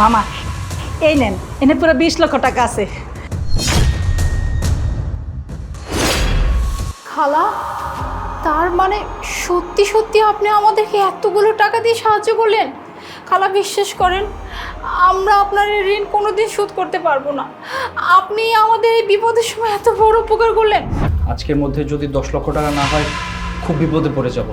মামা এই নেন এনে পুরো বিশ লক্ষ টাকা আছে। খালা তার মানে সত্যি সত্যি আপনি আমাদেরকে এতগুলো টাকা দিয়ে সাহায্য করলেন? খালা বিশ্বাস করেন আমরা আপনার এই ঋণ কোনোদিন শোধ করতে পারব না। আপনি আমাদের এই বিপদের সময় এত বড় উপকার করলেন। আজকের মধ্যে যদি দশ লক্ষ টাকা না হয় খুব বিপদে পড়ে যাব।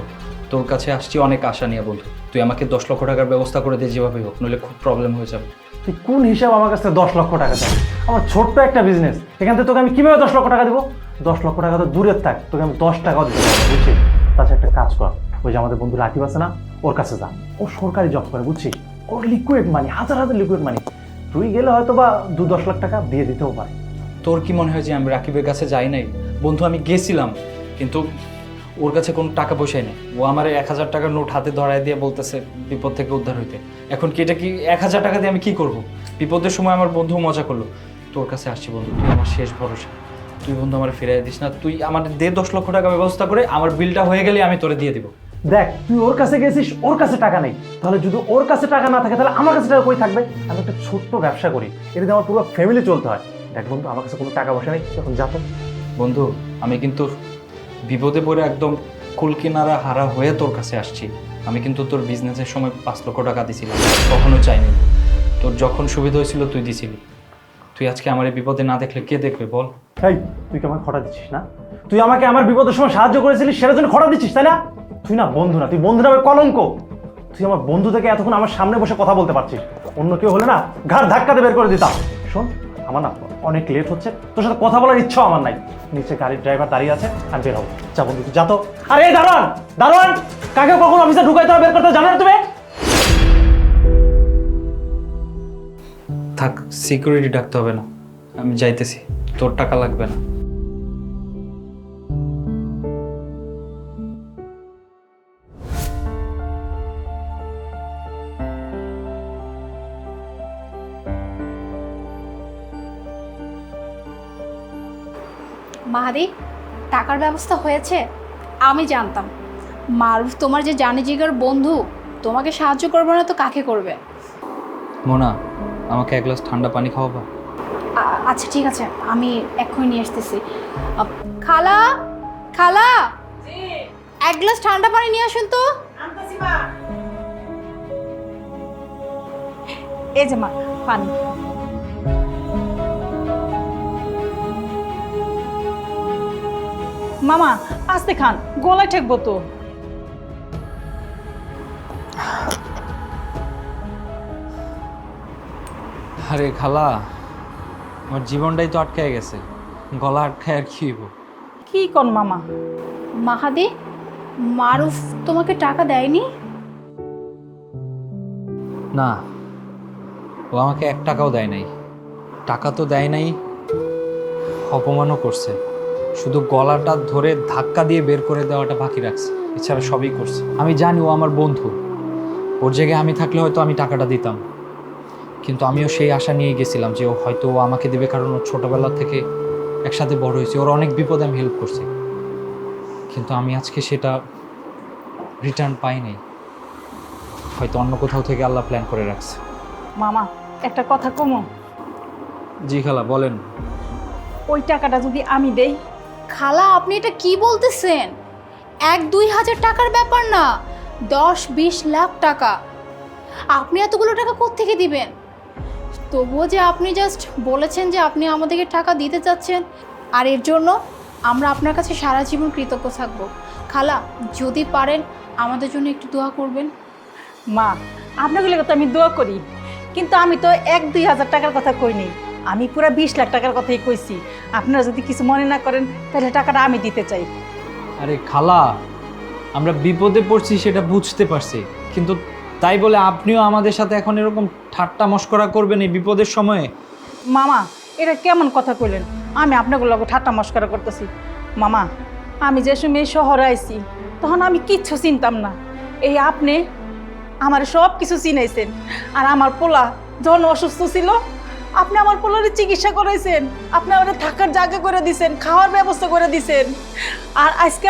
তোর কাছে আসছি অনেক আশা নিয়ে বন্ধু। তুই আমাকে দশ লক্ষ টাকার ব্যবস্থা করে দিয়ে যেভাবে হোক নইলে খুব প্রবলেম হয়ে যাবে। তুই কোন হিসাব আমার কাছে দশ লক্ষ টাকা চাই আমার ছোট্ট একটা বিজনেস এখান থেকে তোকে আমি কীভাবে দশ লক্ষ টাকা দেবো? দশ লক্ষ টাকা তো দূরের থাক তোকে আমি দশ টাকাও দিতে বুঝছিস তাছাড়া একটা কাজ কর। ওই যে আমাদের বন্ধু রাকিব আছে না ওর কাছে যা। ও সরকারি জব করে বুঝছিস ওর লিকুইড মানি হাজার হাজার লিকুইড মানি তুই গেলে হয়তো বা দু দশ লাখ টাকা দিয়ে দিতেও পারে। তোর কি মনে হয় যে আমি রাকিবের কাছে যাই নাই? বন্ধু আমি গেছিলাম কিন্তু ওর কাছে কোনো টাকা পয়সাই নেই। ও আমার এক হাজার টাকার নোট হাতে ধরায় দিয়ে বলতেছে বিপদ থেকে উদ্ধার হইতে। এখন কি এটা কি এক হাজার টাকা দিয়ে আমি কি করব? বিপদের সময় আমার বন্ধু মজা করল। তোর কাছে আসছি বন্ধু তুই আমার শেষ ভরসা। তুই বন্ধু আমার ফিরে দিস না তুই আমার দে দশ লক্ষ টাকা ব্যবস্থা করে আমার বিলটা হয়ে গেলে আমি তোরে দিয়ে দিব। দেখ তুই ওর কাছে গেছিস ওর কাছে টাকা নেই। তাহলে যদি ওর কাছে টাকা না থাকে তাহলে আমার কাছে টাকা কই থাকবে? আমি একটা ছোট্ট ব্যবসা করি এটা দিয়ে আমার পুরো ফ্যামিলি চলতে হয়। দেখ বন্ধু আমার কাছে কোনো টাকা পয়সা নেই এখন যাতো বন্ধু আমি কিন্তু বিপদে পড়ে একদম কুলকিনারা হারা হয়ে তোর কাছে আসছি। আমি কিন্তু তোর বিজনেসের সময় পাঁচ লক্ষ টাকা দিছিলাম। কখনো চাইনি। তোর যখন সুবিধা হয়েছিল, তুই দিছিলি। তুই আজকে আমার এই বিপদে না দেখলে কে দেখবে, বল? তাই তুই কি আমাকে খটা দিচ্ছিস, না? তুই আমাকে আমার বিপদের সময় সাহায্য করেছিলিস, সেটার জন্য খটা দিচ্ছিস, তাই না? তুই না বন্ধু না, তুই বন্ধু নামে কলঙ্ক। তুই আমার বন্ধু থেকে এতক্ষণ আমার সামনে বসে কথা বলতে পারছিস। অন্য কেউ হলে না ঘাড় ধাক্কাতে বের করে দিতাম। শোন, আমার না অনেক লেট হচ্ছে। তোর সাথে কথা বলার ইচ্ছা আমার নাই। নিচে গাড়ির ড্রাইভার দাঁড়িয়ে আছে, আমি বের হব। যা বন্ধু যা তো। আরে, দারোয়ান! দারোয়ান! কাকে কখন অফিসে ঢুকাইতে হবে বের করতে জানো না তুমি? থাক সিকিউরিটি ডাকতে হবে না। আমি যাইতেছি। তোর টাকা লাগবে না। মাহাদি টাকার ব্যবস্থা হয়েছে? আমি জানতাম। মারুফ তোমার যে জানি জিগার বন্ধু তোমাকে সাহায্য করবে না তো কাকে করবে? মোনা আমাকে এক গ্লাস ঠান্ডা পানি খাওয়াবা? আচ্ছা ঠিক আছে আমি এক্ষুনি নিয়ে আসতেছি। খালা খালা! এক গ্লাস ঠান্ডা পানি নিয়ে আসুন তো। এই যে মা পানি। মামা আস্তে খান গলায় ঠেকবো তো। আরে খালা আমার জীবনটাই তো আটকায় গেছে। গলা আটকায় আর কি কি কন মামা? মাহাদি মারুফ তোমাকে টাকা দেয়নি? না ও আমাকে এক টাকাও দেয় নাই। টাকা তো দেয় নাই অপমানও করছে। শুধু গলাটা ধরে ধাক্কা দিয়ে বের করে দেওয়াটা বাকি রাখছে। এছাড়া সবই করছে। আমি জানি ও আমার বন্ধু। ওর জায়গায় আমি থাকলে হয়তো আমি টাকাটা দিতাম। কিন্তু আমিও সেই আশা নিয়ে গেছিলাম যে ও হয়তো ও আমাকে দেবে কারণ ও ছোটোবেলা থেকে একসাথে বড় হয়েছে। ওর অনেক বিপদে আমি হেল্প করছি। কিন্তু আমি আজকে সেটা রিটার্ন পাই নাই। হয়তো অন্য কোথাও থেকে আল্লাহ প্ল্যান করে রাখছে। মামা একটা কথা কমো। জি খালা বলেন। ওই টাকাটা যদি আমি দেই খালা, আপনি এটা কি বলতেছেন? এক দুই হাজার টাকার ব্যাপার না, দশ বিশ লাখ টাকা। আপনি এতগুলো টাকা কোত্থেকে দিবেন? তবুও যে আপনি জাস্ট বলেছেন যে আপনি আমাদেরকে টাকা দিতে চাচ্ছেন, আর এর জন্য আমরা আপনার কাছে সারা জীবন কৃতজ্ঞ থাকব। খালা, যদি পারেন আমাদের জন্য একটু দোয়া করবেন। মা আপনাগুলোর কথা আমি দোয়া করি, কিন্তু আমি তো এক দুই হাজার টাকার কথা কইনি। আমি পুরো বিশ লাখ টাকার কথাই কইছি। আপনারা যদি কিছু মনে না করেন তাহলে টাকাটা আমি দিতে চাই। আরে খালা আমরা বিপদে পড়ছি সেটা বুঝতে পারছি কিন্তু তাই বলে আপনিও আমাদের সাথে এখন এরকম ঠাট্টা মস্করা করবেন এই বিপদের সময়ে? মামা এটা কেমন কথা কইলেন? আমি আপনাকে আপনাগুলো ঠাট্টা মস্করা করতেছি। মামা আমি যে সময় এই শহরে আইছি তখন আমি কিচ্ছু চিনতাম না। এই আপনি আমার সব কিছু চিনাইছেন আর আমার পোলা যখন অসুস্থ ছিল আপনি আমার পোলারের চিকিৎসা করাইছেন। আপনি আমাদের থাকার জায়গা করে দিছেন, খাওয়ার ব্যবস্থা করে দিছেন। আর আজকে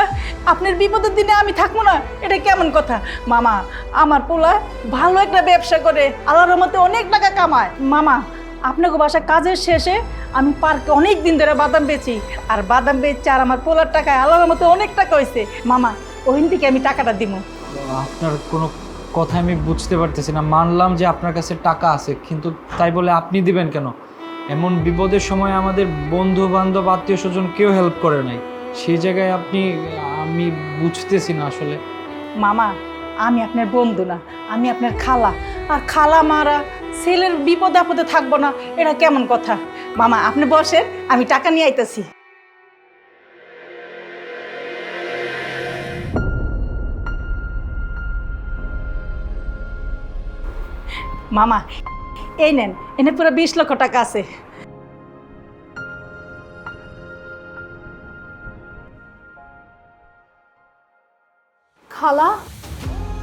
আপনার বিপদের দিনে আমি থাকব না, এটা কেমন কথা? মামা, আমার পোলা ভালো একটা ব্যবসা করে, আল্লাহর রহমতে অনেক টাকা কামায়। মামা, আপনাকে বাসা কাজের শেষে আমি পার্কে অনেক দিন ধরে বাদাম বেচি, আর বাদাম বেচছি আর আমার পোলার টাকায় আল্লাহর মতো অনেক টাকা হয়েছে মামা ওইন থেকে আমি টাকাটা দিব আপনার কোনো কথা আমি বুঝতে পারতেছি না। মানলাম যে আপনার কাছে টাকা আছে, কিন্তু তাই বলে আপনি দিবেন কেন? এমন বিপদের সময় আমাদের বন্ধু বান্ধব আত্মীয় স্বজন কেউ হেল্প করে নাই। সেই জায়গায় আপনি, আমি বুঝতেছি না আসলে। মামা, আমি আপনার বন্ধু না, আমি আপনার খালা। আর খালা মারা ছেলের বিপদে আপদে থাকব না, এটা কেমন কথা? মামা, আপনি বসেন, আমি টাকা নিয়ে আইতেছি। মামা, এই নেন, এনে পুরো বিশ লক্ষ টাকা আছে। খালা,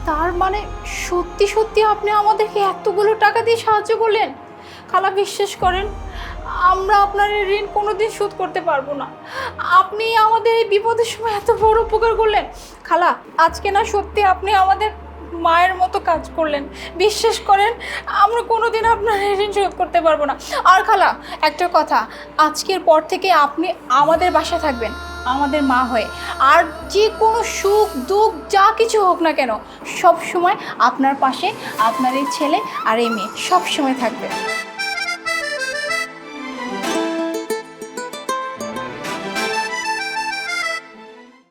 তার মানে সত্যি সত্যি আপনি আমাদেরকে এতগুলো টাকা দিয়ে সাহায্য করলেন? খালা, বিশ্বাস করেন, আমরা আপনার ঋণ কোনোদিন শোধ করতে পারব না। আপনি আমাদের এই বিপদের সময় এত বড় উপকার করলেন। খালা, আজকে না সত্যি আপনি আমাদের মায়ের মতো কাজ করলেন। বিশ্বাস করেন, আমরা কোনোদিন আপনার ঋণ শোধ করতে পারব না। আর খালা, একটা কথা, আজকের পর থেকে আপনি আমাদের বাসায় থাকবেন, আমাদের মা হয়ে। আর যে কোনো সুখ, দুঃখ, যা কিছু হোক না কেন সব সময় আপনার পাশে আপনার এই ছেলে আর এই মেয়ে সব সময় থাকবে।